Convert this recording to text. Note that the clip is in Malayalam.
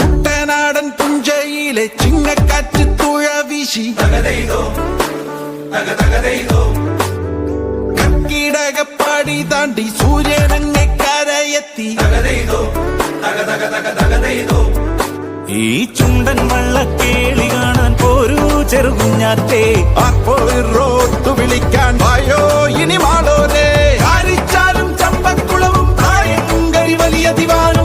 കുട്ടനാടൻ പുഞ്ചയിലെ ചിങ്ങക്കാറ്റ് തുഴ വീശി. കർക്കിടകപ്പാടി താണ്ടി സൂര്യനങ്ങെ കരയെത്തി. ഈ ചുണ്ടൻ വള്ളക്കേളി കാണാൻ പോരൂ ചെറുകുഞ്ഞാറ്റേ. അപ്പോൾ റോട്ടു വിളിക്കാൻ divano